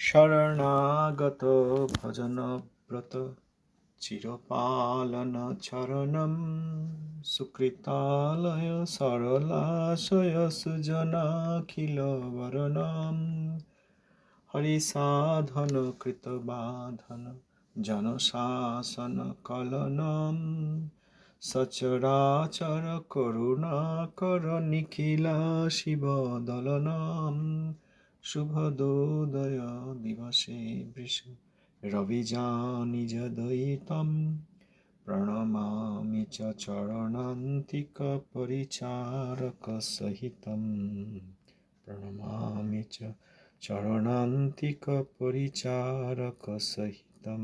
শরণাগত ভজন ব্রত চিরপালন চরণম সুকৃতালয় সরলাশয় সুজনাখিল বরণম হরিসাধন কৃত বাধন জনশাসন কলনম সচরাচর করুণাকর নিখিলা শিব দলনম শুভদোদয় দিবসে বৃষ রবিজানিজ দয়িতম প্রণমামি চ চরণান্তিক পরিচারক সহিতম। প্রণমামি চরণান্তিক পরিচারক সহিতম।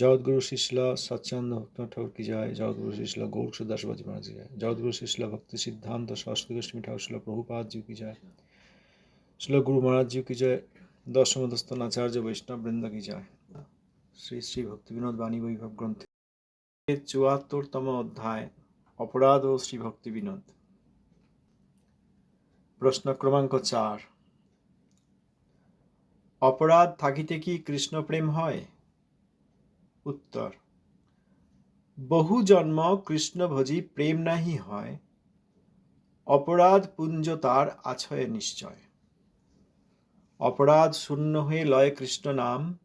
জগৎগুরু শিশল সচ্চন্দ ভক্ত ঠাকুর কি যায় জগৎগুরু শিশল গৌর সুদাস বাজি মহারাজ যায় জগৎগুরু শিশল ভক্তি সিদ্ধান্ত সরস্বতী গোস্বামী ঠাকুর শিল প্রভুপাদ জি কি যায় শিল গুরু মহারাজ জি কি যায় দশম দস্তন আচার্য বৈষ্ণব বৃন্দ কি যায় শ্রী শ্রী ভক্তি বিনোদ বাণী বৈভব গ্রন্থে চুয়াত্তরতম অধ্যায়, অপরাধ ও শ্রী ভক্তি বিনোদ। প্রশ্ন ক্রমাঙ্ক চার। অপরাধ থাকিতে কি কৃষ্ণ প্রেম হয়? উত্তর। বহু জন্ম কৃষ্ণ ভজি প্রেম নাহি হয়, অপরাধ পুঞ্জ তার আছয় নিশ্চয়। অপরাধ শূন্য হয়ে লয় কৃষ্ণ নাম,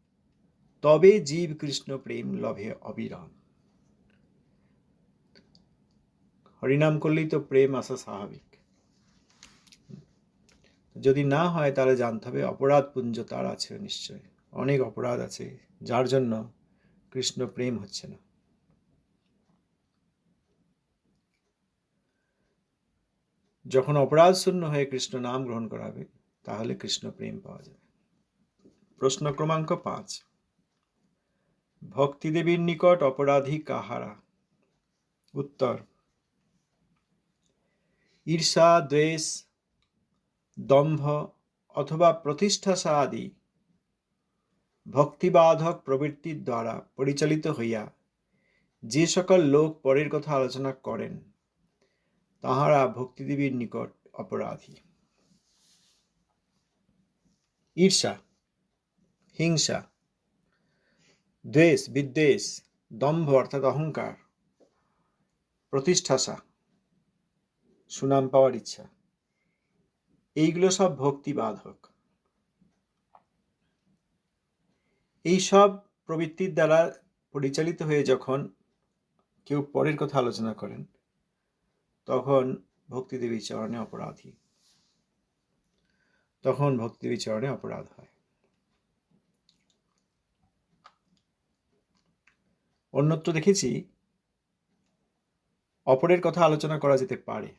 তবে জীব কৃষ্ণ প্রেম লভে অবিরাম। হরিনাম করলেই তো প্রেম আসা স্বাভাবিক। যদি না হয় তাহলে জানতে হবে অপরাধ পুঞ্জ তার আছে নিশ্চয়। অনেক অপরাধ আছে, যার জন্য কৃষ্ণ প্রেম হচ্ছে না। যখন অপরাধ শূন্য হয়ে কৃষ্ণ নাম গ্রহণ করা হবে তাহলে কৃষ্ণ প্রেম পাওয়া যাবে। প্রশ্ন ক্রমাঙ্ক পাঁচ। ভক্তিদেবীর নিকট অপরাধী কাহারা? উত্তর, ঈর্ষা, দ্বেষ, দম্ভ অথবা প্রতিষ্ঠা আদি ভক্তিবাধক প্রবৃত্তির দ্বারা পরিচালিত হইয়া যে সকল লোক পরের কথা আলোচনা করেন, তাহারা ভক্তিদেবীর নিকট অপরাধী। ঈর্ষা, হিংসা, দ্বেষ, বিদ্বেষ, দম্ভ অর্থাৎ অহংকার, প্রতিষ্ঠাসা, সুনাম পাওয়ার ইচ্ছা, এইগুলো সব ভক্তি এই সব প্রবৃত্তির দ্বারা পরিচালিত হয়ে যখন কেউ পরের কথা আলোচনা করেন, তখন ভক্তিদেবী চরণে অপরাধী। তখন ভক্তিদেবী চরণে অপরাধ হয়। অন্যত্র দেখেছি, অপরের কথা আলোচনা করা যেতে পারে।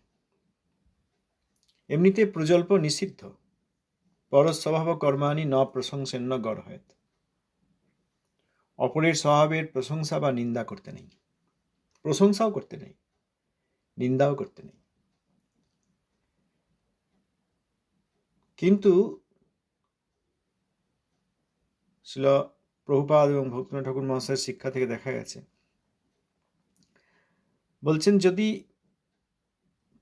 এমনিতে প্রজল্প নিষিদ্ধ। পরস্বভাব কর্মানি ন প্রশংসেন্ন গড় হয়ত অপরের স্বভাবের প্রশংসা বা নিন্দা করতে নেই। প্রশংসাও করতে নেই। নিন্দাও করতে নেই। কিন্তু শিল প্রভুপাদ এবং ভক্তিনাথ ঠাকুর মহাশয়ের শিক্ষা থেকে দেখা গেছে, বলছেন যদি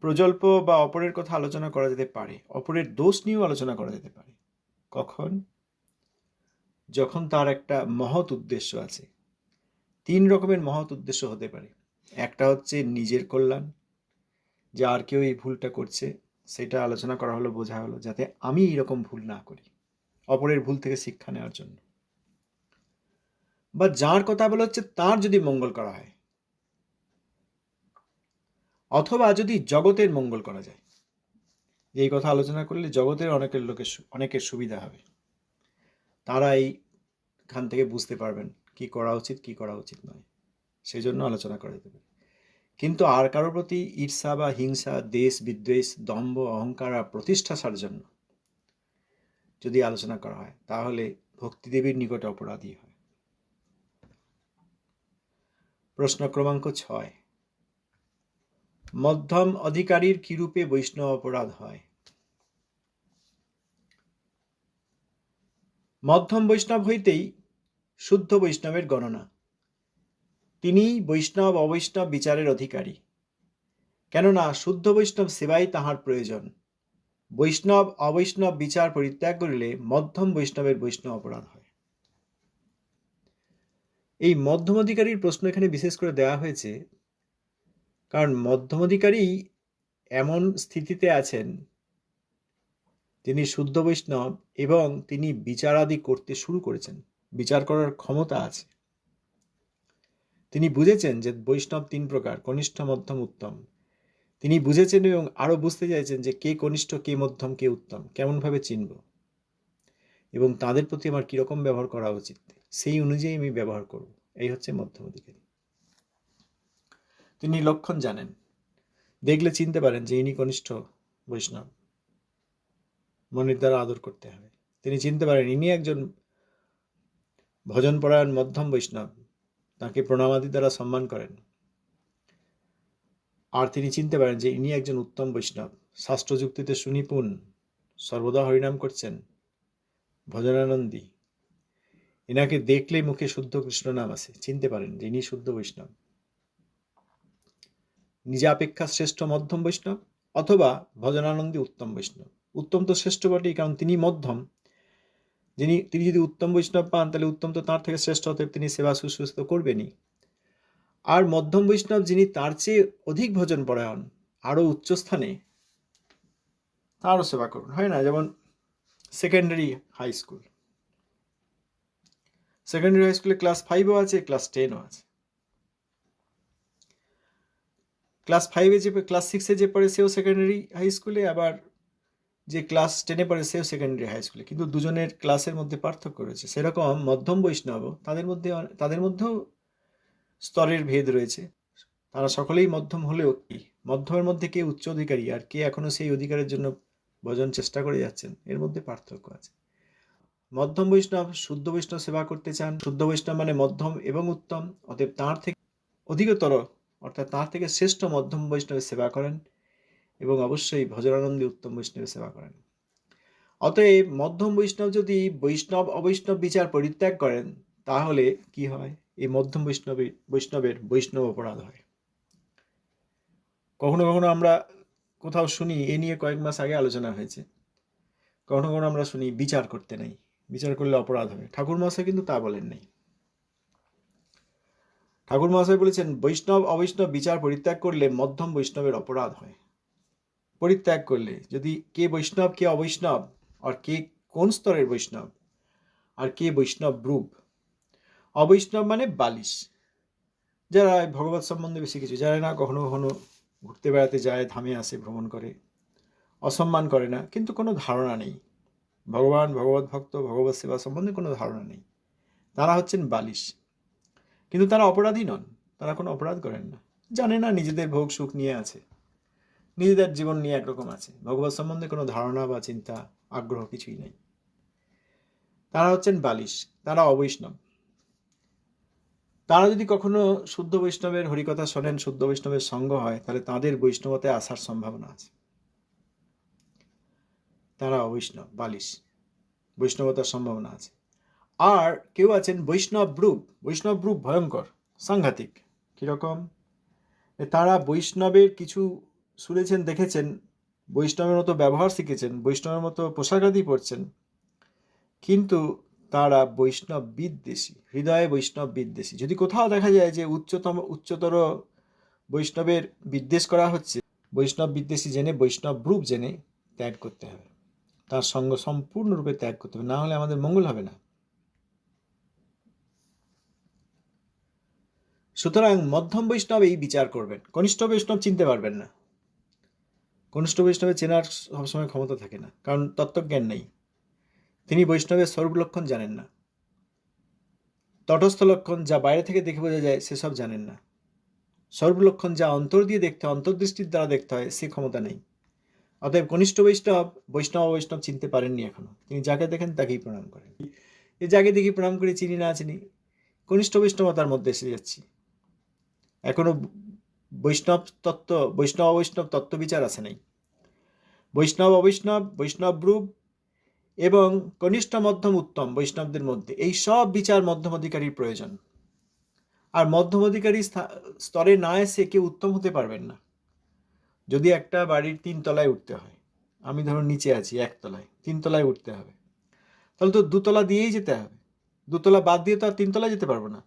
প্রজল্প বা অপরের কথা আলোচনা করা যেতে পারে, অপরের দোষ নিয়েও আলোচনা করা যেতে পারে, কখন? যখন তার একটা মহৎ উদ্দেশ্য আছে। তিন রকমের মহৎ উদ্দেশ্য হতে পারে। একটা হচ্ছে নিজের কল্যাণ, যে আর কেউ এই ভুলটা করছে, সেটা আলোচনা করা হলো, বোঝা হলো, যাতে আমি এরকম ভুল না করি, অপরের ভুল থেকে শিক্ষা নেওয়ার জন্য। বা যার কথা বলা হচ্ছে, তার যদি মঙ্গল করা হয়, অথবা যদি জগতের মঙ্গল করা যায় এই কথা আলোচনা করলে জগতের অনেকের লোকের অনেকের সুবিধা হবে। তারা এইখান থেকে বুঝতে পারবেন কি করা উচিত, কি করা উচিত নয়। সেই জন্য আলোচনা করা যেতে পারে। কিন্তু আর কারোর প্রতি ঈর্ষা বা হিংসা, দেশ বিদ্বেষ, দম্ভ, অহংকার আর প্রতিষ্ঠাসার জন্য যদি আলোচনা করা হয়, তাহলে ভক্তিদেবীর নিকটে অপরাধী হয়। প্রশ্ন ক্রমাঙ্ক ছয়। মধ্যম অধিকারীর কিরূপে বৈষ্ণব অপরাধ হয়? মধ্যম বৈষ্ণব হইতেই শুদ্ধ বৈষ্ণবের গণনা। তিনি বৈষ্ণব, অবৈষ্ণব বিচারের অধিকারী। কেননা শুদ্ধ বৈষ্ণব সেবাই তাহার প্রয়োজন। বৈষ্ণব, অবৈষ্ণব বিচার পরিত্যাগ করিলে মধ্যম বৈষ্ণবের বৈষ্ণব অপরাধ হয়। এই মধ্যমাধিকারীর প্রশ্ন এখানে বিশেষ করে দেওয়া হয়েছে, কারণ মধ্যমাধিকারী এমন স্থিতিতে আছেন তিনি শুদ্ধ বৈষ্ণব এবং তিনি বিচারাদি করতে শুরু করেছেন। বিচার করার ক্ষমতা আছে। তিনি বুঝেছেন যে বৈষ্ণব তিন প্রকার, কনিষ্ঠ, মধ্যম, উত্তম। তিনি বুঝেছেন এবং আরও বুঝতে চাইছেন যে কে কনিষ্ঠ, কে মধ্যম, কে উত্তম, কেমনভাবে চিনব। এবং তাদের প্রতি আমার কীরকম ব্যবহার করা উচিত, সেই অনুযায়ী আমি ব্যবহার করব। এই হচ্ছে মধ্যম অধিকারী। তিনি লক্ষণ জানেন। দেখলে চিনতে পারেন যে ইনি কনিষ্ঠ বৈষ্ণব। মনের দ্বারা আদর করতে হবে। তিনি চিনতে পারেন ইনি একজন ভজনপরায়ণ মধ্যম বৈষ্ণব। তাকে প্রণামাদি দ্বারা সম্মান করেন। আর তিনি চিনতে পারেন যে ইনি একজন উত্তম বৈষ্ণব। শাস্ত্রযুক্তিতে সুনিপুণ সর্বদা হরিনাম করছেন ভজনানন্দী। এনাকে দেখলে মুখে শুদ্ধ কৃষ্ণ নাম আছে চিনতে পারেন যে ইনি শুদ্ধ বৈষ্ণব। নিজে অপেক্ষা শ্রেষ্ঠ মধ্যম বৈষ্ণব অথবা ভজনানন্দী উত্তম বৈষ্ণব। উত্তম তো শ্রেষ্ঠ বটেই, কারণ তিনি মধ্যম। যিনি, তিনি যদি উত্তম বৈষ্ণব পান, তাহলে উত্তম তো তাঁর থেকে শ্রেষ্ঠ, অতএব তিনি সেবা শুশ্রূষা তো করবেনই। আর মধ্যম বৈষ্ণব যিনি, তার চেয়ে অধিক ভজন পরায়ণ, আরও উচ্চস্থানে তারও সেবা করুন, হয় না? যেমন secondary high school secondary high স্কুলে ক্লাস ফাইভও আছে ক্লাস টেনও আছে। ক্লাস ফাইভে যে ক্লাস সিক্সে যে পড়ে, সেও সেকেন্ডারি হাই স্কুলে আবার যে ক্লাস টেনে পড়ে সেও সেকেন্ডারি হাই স্কুলে কিন্তু দুজনের ক্লাসের মধ্যে পার্থক্য রয়েছে। সেরকম মধ্যম বৈষ্ণব, তাদের মধ্যে তাদের মধ্যেও স্তরের ভেদ রয়েছে। তারা সকলেই মধ্যম হলেও কি? মধ্যমের মধ্যে কে উচ্চ অধিকারী আর কে এখনও সেই অধিকারের জন্য ভজন চেষ্টা করে যাচ্ছেন, এর মধ্যে পার্থক্য আছে। মধ্যম বৈষ্ণব শুদ্ধ বৈষ্ণব সেবা করতে চান। শুদ্ধ বৈষ্ণব মানে মধ্যম এবং উত্তম, অতএব তাঁর থেকে অধিকতর, অর্থাৎ তাঁর থেকে শ্রেষ্ঠ মধ্যম বৈষ্ণবের সেবা করেন। এবং অবশ্যই ভজনানন্দী উত্তম বৈষ্ণবের সেবা করেন। অতএব মধ্যম বৈষ্ণব যদি বৈষ্ণব, অবৈষ্ণব বিচার পরিত্যাগ করেন, তাহলে কি হয়? এই মধ্যম বৈষ্ণবী, বৈষ্ণবের বৈষ্ণব অপরাধ হয়। কখনো কখনো আমরা কোথাও শুনি, এ নিয়ে কয়েক মাস আগে আলোচনা হয়েছে। কখনো কখনো আমরা শুনি, বিচার করতে নেই। বিচার করলে অপরাধ হবে। ঠাকুর মহাশয় কিন্তু তা বলেন নাই। ঠাকুর মহাশয় বলেছেন, বৈষ্ণব, অবৈষ্ণব বিচার পরিত্যাগ করলে মধ্যম বৈষ্ণবের অপরাধ হয়। পরিত্যাগ করলে, যদি কে বৈষ্ণব, কে অবৈষ্ণব, আর কে কোন স্তরের বৈষ্ণব, আর কে বৈষ্ণব রূপ? অবৈষ্ণব মানে বালিশ। যারা ভগবত সম্বন্ধে বেশি কিছু জানে না, কখনো কখনো ঘুরতে বেড়াতে যায়, ধামে আসে, ভ্রমণ করে, অসম্মান করে না, কিন্তু কোনো ধারণা নেই। ভগবান, ভগবত ভক্ত, ভগবত সেবা সম্বন্ধে কোনো ধারণা নেই। তারা হচ্ছেন বালিশ। কিন্তু তারা অপরাধী নন, তারা কোনো অপরাধ করেন না। জানে না, নিজেদের ভোগ সুখ নিয়ে আছে। নিজেদের জীবন নিয়ে একরকম আছে। ভগবত সম্বন্ধে কোনো ধারণা বা চিন্তা, আগ্রহ কিছুই নেই। তারা হচ্ছেন বালিশ, তারা অবৈষ্ণব। তারা যদি কখনো শুদ্ধ বৈষ্ণবের হরিকথা শোনেন, শুদ্ধ বৈষ্ণবের সঙ্গ হয়, তাহলে তাদের বৈষ্ণবতে আসার সম্ভাবনা আছে। তারা অবৈষ্ণব, বালিশ, বৈষ্ণবতার সম্ভাবনা আছে। আর কেউ আছেন বৈষ্ণব রূপ বৈষ্ণব রূপ ভয়ঙ্কর, সাংঘাতিক, কীরকম? তারা বৈষ্ণবের কিছু শুনেছেন, দেখেছেন, বৈষ্ণবের মতো ব্যবহার শিখেছেন, বৈষ্ণবের মতো পোশাকাদি পরছেন। কিন্তু তারা বৈষ্ণব বিদ্বেষী, হৃদয়ে বৈষ্ণব বিদ্বেষী। যদি কোথাও দেখা যায় যে উচ্চতম, উচ্চতর বৈষ্ণবের বিদ্বেষ করা হচ্ছে, বৈষ্ণব বিদ্বেষী জেনে, বৈষ্ণব রূপ জেনে ত্যাগ করতে হবে। তার সঙ্গ সম্পূর্ণরূপে ত্যাগ করতে হবে। না হলে আমাদের মঙ্গল হবে না। সুতরাং মধ্যম বৈষ্ণব এই বিচার করবেন। কনিষ্ঠ বৈষ্ণব চিনতে পারবেন না। কনিষ্ঠ বৈষ্ণবের চেনার সবসময় ক্ষমতা থাকে না, কারণ তত্ত্বজ্ঞান নেই। তিনি বৈষ্ণবের স্বরূপ লক্ষণ জানেন না। তটস্থ লক্ষণ যা বাইরে থেকে দেখে বোঝা যায়, সেসব জানেন না। স্বরূপ লক্ষণ যা অন্তর দিয়ে দেখতে হয় অন্তর্দৃষ্টির দ্বারা দেখতে হয়, সে ক্ষমতা নেই। অতএব কনিষ্ঠ বৈষ্ণব বৈষ্ণব বৈষ্ণব চিনতে পারেননি এখনও। তিনি যাকে দেখেন, তাকেই প্রণাম করেন। এই যাকে দেখি প্রণাম করে, চিনি না চিনি, কনিষ্ঠ বৈষ্ণবতার মধ্যে এসে যাচ্ছি। এখনও বৈষ্ণব তত্ত্ব, বৈষ্ণব অবৈষ্ণব তত্ত্ব বিচার আছে নাই। বৈষ্ণব অবৈষ্ণব, বৈষ্ণব রূপ এবং কনিষ্ঠ, মধ্যম, উত্তম বৈষ্ণবদের মধ্যে। এই সব বিচার মধ্যম অধিকারীর প্রয়োজন। আর মধ্যম অধিকারী স্তরে না এসে কেউ উত্তম হতে পারবেন না। যদি একটা বাড়ির তিন তলায় উঠতে হয়, আমি ধরো নিচে আছি একতলায় তিনতলায় উঠতে হবে। তাহলে তো দুতলা দিয়েই যেতে হবে। দুতলা বাদ দিয়ে তো আর তিনতলায় যেতে পারব না।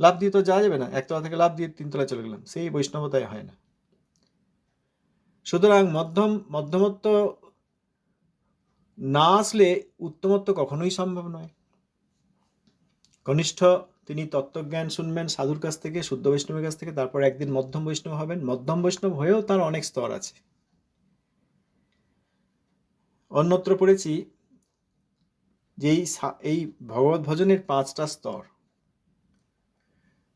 লাভ দিয়ে তো যাওয়া যাবে না। একতলা থেকে লাভ দিয়ে তিনতলায় চলে গেলাম। সেই বৈষ্ণবতায় হয় না। সুতরাং মধ্যম, মধ্যমত্ব না আসলে উত্তমত্ব কখনোই সম্ভব নয়। কনিষ্ঠ তিনি তত্ত্বজ্ঞান শুনবেন, সাধুর কাছ থেকে, শুদ্ধ বৈষ্ণবের কাছ থেকে, তারপর একদিন মধ্যম বৈষ্ণব হবেন। মধ্যম বৈষ্ণব হয়েও তার অনেক স্তর আছে। অন্যত্র পড়েছি যে এই ভগবত ভজনের পাঁচটা স্তর।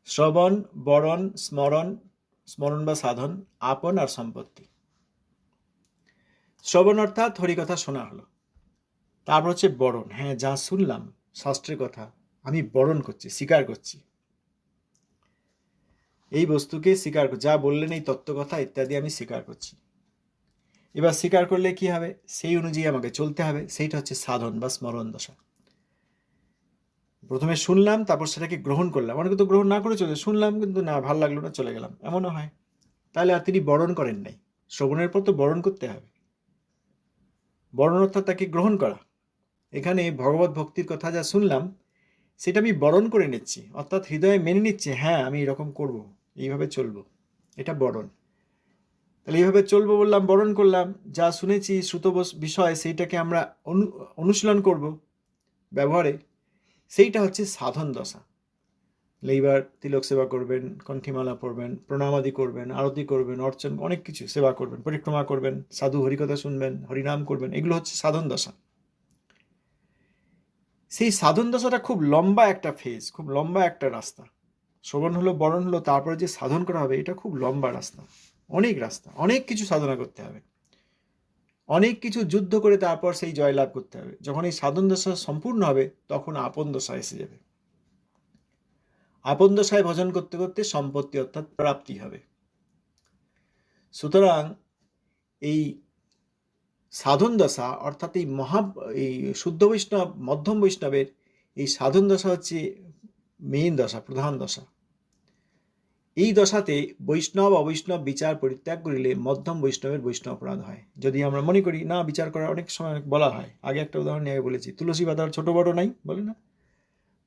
শ্রবণ, বরণ, স্মরণ স্মরণ বা সাধন, আপন আর সম্পত্তি। শ্রবণ অর্থাৎ হরিকথা শোনা হলো। তারপর হচ্ছে বরণ। হ্যাঁ যা শুনলাম, শাস্ত্রের কথা, আমি বরণ করছি, স্বীকার করছি। এই বস্তুকে স্বীকার কর- যা বললেন এই তত্ত্বকথা ইত্যাদি আমি স্বীকার করছি। এবার স্বীকার করলে কি হবে? সেই অনুযায়ী আমাকে চলতে হবে। সেইটা হচ্ছে সাধন বা স্মরণ দশা। প্রথমে শুনলাম, তারপর সেটাকে গ্রহণ করলাম। অনেকে তো গ্রহণ না করে চলে, শুনলাম কিন্তু না, ভালো লাগল না, চলে গেলাম। এমনও হয়। তাহলে আর তিনি বরণ করেন নাই। শ্রবণের পর তো বরণ করতে হবে। বরণ অর্থাৎ তাকে গ্রহণ করা। এখানে ভগবত ভক্তির কথা যা শুনলাম, সেটা আমি বরণ করে নিচ্ছি। অর্থাৎ হৃদয়ে মেনে নিচ্ছি হ্যাঁ আমি এরকম করব, এইভাবে চলবো। এটা বরণ। তাহলে এইভাবে চলবো বললাম, বরণ করলাম। যা শুনেছি শ্রুত বিষয়, সেইটাকে আমরা অনু, অনুশীলন করব ব্যবহারে। সেইটা হচ্ছে সাধন দশা। এইবার তিলক সেবা করবেন, কণ্ঠিমালা পড়বেন, প্রণামাদি করবেন, আরতি করবেন, অর্চন, অনেক কিছু সেবা করবেন, পরিক্রমা করবেন, সাধু হরিকথা শুনবেন, হরিনাম করবেন, এগুলো হচ্ছে সাধন দশা। সেই সাধন দশাটা খুব লম্বা একটা ফেজ খুব লম্বা একটা রাস্তা। শ্রবণ হলো, বরণ হলো, তারপরে যে সাধন করা হবে, এটা খুব লম্বা রাস্তা। অনেক রাস্তা, অনেক কিছু সাধনা করতে হবে। অনেক কিছু যুদ্ধ করে তারপর সেই জয়লাভ করতে হবে। যখন এই সাধন দশা সম্পূর্ণ হবে, তখন আপন দশা এসে যাবে। আপন দশায় ভজন করতে করতে সম্পত্তি অর্থাৎ প্রাপ্তি হবে। সুতরাং এই সাধন দশা অর্থাৎ এই মহা, এই শুদ্ধ বৈষ্ণব, মধ্যম বৈষ্ণবের এই সাধন দশা হচ্ছে মেইন দশা, প্রধান দশা। এই দশাতে বৈষ্ণব, অবৈষ্ণব বিচার পরিত্যাগ করিলে মধ্যম বৈষ্ণবের বৈষ্ণব অপরাধ হয়। যদি আমরা মনে করি, না, বিচার করার অনেক সময় অনেক বলা হয়। আগে একটা উদাহরণ নিয়ে বলেছি, তুলসী পাতার ছোট বড় নাই, বলে না?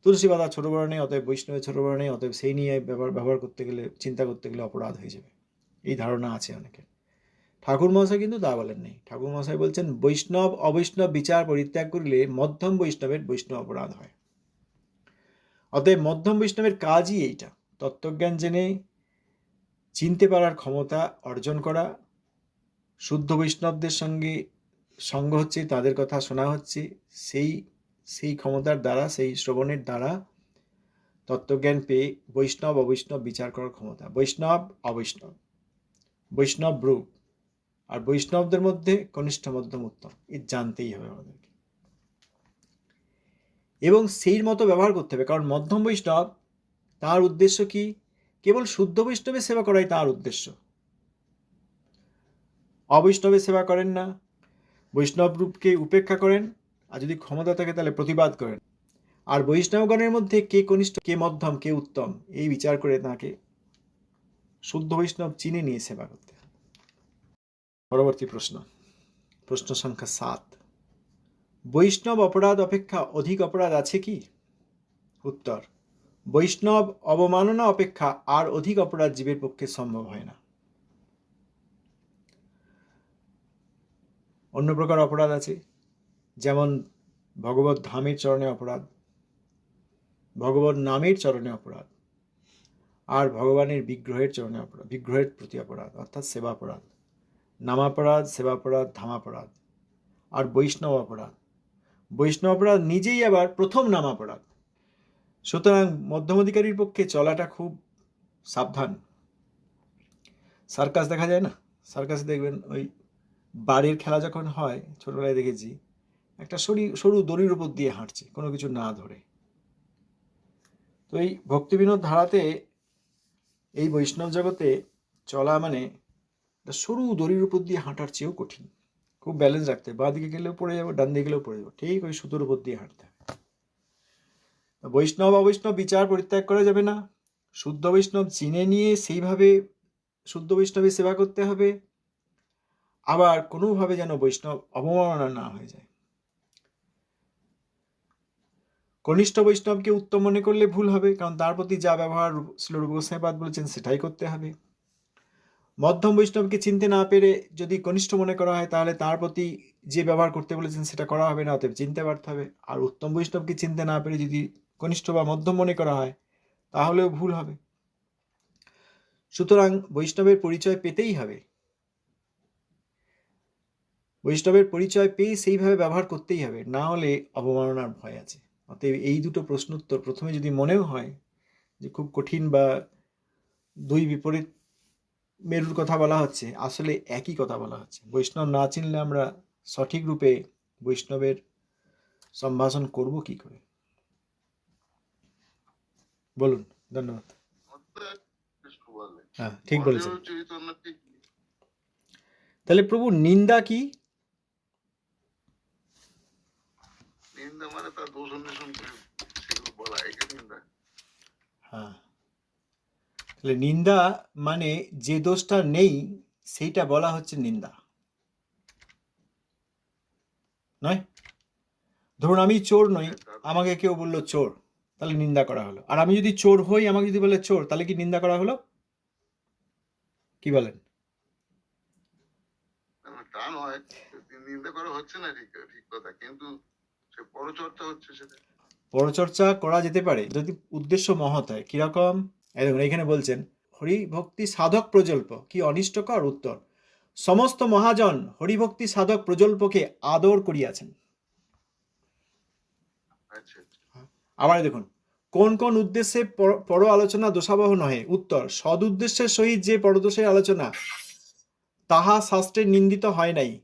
তুলসী পাতা ছোট বড় নেই, অতএব বৈষ্ণবের ছোট বড় নেই, অতএব সেই নিয়ে ব্যবহার ব্যবহার করতে গেলে, চিন্তা করতে গেলে অপরাধ হয়ে যাবে। এই ধারণা আছে অনেকের। ঠাকুর মহাশয় কিন্তু তা বলেন নেই। ঠাকুর মহাশয় বলছেন, বৈষ্ণব, অবৈষ্ণব বিচার পরিত্যাগ করিলে মধ্যম বৈষ্ণবের বৈষ্ণব অপরাধ হয়। অতএব মধ্যম বৈষ্ণবের কাজই এইটা। তত্ত্বজ্ঞান জেনে চিনতে পারার ক্ষমতা অর্জন করা, শুদ্ধ বৈষ্ণবদের সঙ্গে সঙ্গ হচ্ছে, তাদের কথা শোনা হচ্ছে, সেই সেই ক্ষমতার দ্বারা, সেই শ্রবণের দ্বারা তত্ত্বজ্ঞান পেয়ে বৈষ্ণব, অবৈষ্ণব বিচার করার ক্ষমতা। বৈষ্ণব, অবৈষ্ণব। বৈষ্ণব রূপ। আর বৈষ্ণবদের মধ্যে কনিষ্ঠ মধ্যম উত্তম। এ জানতেই হবে আমাদেরকে। এবং সেই মতো ব্যবহার করতে হবে। কারণ মধ্যম বৈষ্ণব তার উদ্দেশ্য কি? কেবল শুদ্ধ বৈষ্ণবের সেবা করাই তার উদ্দেশ্য। অবৈষ্ণবের সেবা করেন না। বৈষ্ণব রূপকে উপেক্ষা করেন আর যদি ক্ষমতা থাকে তাহলে প্রতিবাদ করেন। আর বৈষ্ণবগণের মধ্যে কে কনিষ্ঠ, কে মধ্যম, কে উত্তম, এই বিচার করে তাকে শুদ্ধ বৈষ্ণব চিনে নিয়ে সেবা করতে পরবর্তী প্রশ্ন। প্রশ্ন সংখ্যা সাত। বৈষ্ণব অপরাধ অপেক্ষা অধিক অপরাধ আছে কি? উত্তর বৈষ্ণব অবমাননা অপেক্ষা আর অধিক অপরাধ জীবের পক্ষে সম্ভব হয় না। অন্য প্রকার অপরাধ আছে, যেমন ভগবত ধামের চরণে অপরাধ, ভগবত নামের চরণে অপরাধ, আর ভগবানের বিগ্রহের চরণে অপরাধ, বিগ্রহের প্রতি অপরাধ, অর্থাৎ সেবাপরাধ নামাপরাধ সেবাপরাধ ধামাপরাধ, আর বৈষ্ণব অপরাধ। বৈষ্ণব অপরাধ নিজেই আবার প্রথম নামাপরাধ। সুতরাং মধ্যমাধিকারীর পক্ষে চলাটা খুব সাবধান। সার্কাস দেখা যায় না? সার্কাসে দেখবেন ওই বাড়ির খেলা যখন হয়, ছোটবেলায় দেখেছি, একটা সরি, সরু দড়ির উপর দিয়ে হাঁটছে, কোনো কিছু না ধরে। তো এই ভক্তিবিনোদ ধারাতে এই বৈষ্ণব জগতে চলা মানে একটা সরু দড়ির উপর দিয়ে হাঁটার চেয়েও কঠিন। খুব ব্যালেন্স রাখতে বাঁ দিকে গেলেও পড়ে যাব, ডান দিকে গেলেও পড়ে যাব। ঠিক ওই সুতোর উপর দিয়ে হাঁটতে বৈষ্ণব অবৈষ্ণব বিচার পরিত্যাগ করা যাবে না। শুদ্ধ বৈষ্ণব চিনে নিয়ে সেইভাবে শুদ্ধ বৈষ্ণবের সেবা করতে হবে। আবার কোনোভাবে যেন বৈষ্ণব অবমাননা না হয়ে যায়। কনিষ্ঠ বৈষ্ণবকে উত্তম মনে করলে ভুল হবে, কারণ তার প্রতি যা ব্যবহার শ্লোরূপ গোস্বাইপাদ বলেছেন সেটাই করতে হবে। মধ্যম বৈষ্ণবকে চিনতে না পেরে যদি কনিষ্ঠ মনে করা হয়, তাহলে তার প্রতি যে ব্যবহার করতে বলেছেন সেটা করা হবে না, অতএব চিনতে পারতে হবে। আর উত্তম বৈষ্ণবকে চিনতে না পেরে যদি কনিষ্ঠ বা মধ্যম মনে করা হয়, তাহলেও ভুল হবে। সুতরাং বৈষ্ণবের পরিচয় পেতেই হবে। বৈষ্ণবের পরিচয় পেয়ে সেইভাবে ব্যবহার করতেই হবে, না হলে অবমাননার ভয় আছে। অতএব এই দুটো প্রশ্ন উত্তর প্রথমে যদি মনেও হয় যে খুব কঠিন বা দুই বিপরীত মেরুর কথা বলা হচ্ছে, আসলে একই কথা বলা হচ্ছে। বৈষ্ণব না চিনলে আমরা সঠিক রূপে বৈষ্ণবের সম্ভাষণ করব কি করে? বলুন ধন্যবাদ। হ্যাঁ ঠিক বলেছেন। তাহলে প্রভু নিন্দা কি? নিন্দা মানে তার দোষ অন্বেষণ বলা একে নিন্দা। হ্যাঁ। তাহলে নিন্দা মানে যে দোষটা নেই সেইটা বলা হচ্ছে নিন্দা। নয়? ধরুন আমি চোর নই আমাকে কেউ বলল চোর। তাহলে নিন্দা করা হলো। আর আমি যদি চোর হই আমাকে যদি বলে চোর তাহলে কি নিন্দা করা হলো? কি বলেন? তা নয়। নিন্দা করা হচ্ছে না ঠিক ঠিক কথা। কিন্তু সে পরচর্চা হচ্ছে সেটা। পরচর্চা করা যেতে পারে যদি উদ্দেশ্য মহৎ হয়। কীরকম? দেখুন এখানে বলছেন হরি ভক্তি সাধক প্রজল্প কি অনিষ্টকর উত্তর। সমস্ত মহাজন হরিভক্তি সাধক প্রজল্পকে আদর করিয়াছেন। আচ্ছা আচ্ছা। আবার দেখুন, কোন কোন উদ্দেশ্যে পর- আলোচনা দোষাবহ নহে। উত্তর, সদ উদ্দেশ্যের সহিত যে পরদোষের আলোচনা, তাহা শাস্ত্রে নিন্দিত হয় নাই।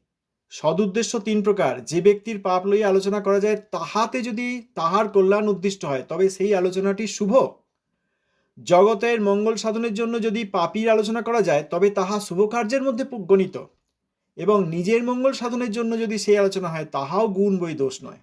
সদ উদ্দেশ্য তিন প্রকার, যে ব্যক্তির পাপ লইয়া আলোচনা করা যায়, তাহাতে যদি তাহার কল্যাণ উদ্দিষ্ট হয়, তবে সেই আলোচনাটি শুভ। জগতের মঙ্গল সাধনের জন্য যদি পাপীর আলোচনা করা যায়, তবে তাহা শুভ কার্যের মধ্যে গণিত। এবং নিজের মঙ্গল সাধনের জন্য যদি সেই আলোচনা হয়, তাহাও গুণ বই দোষ নয়।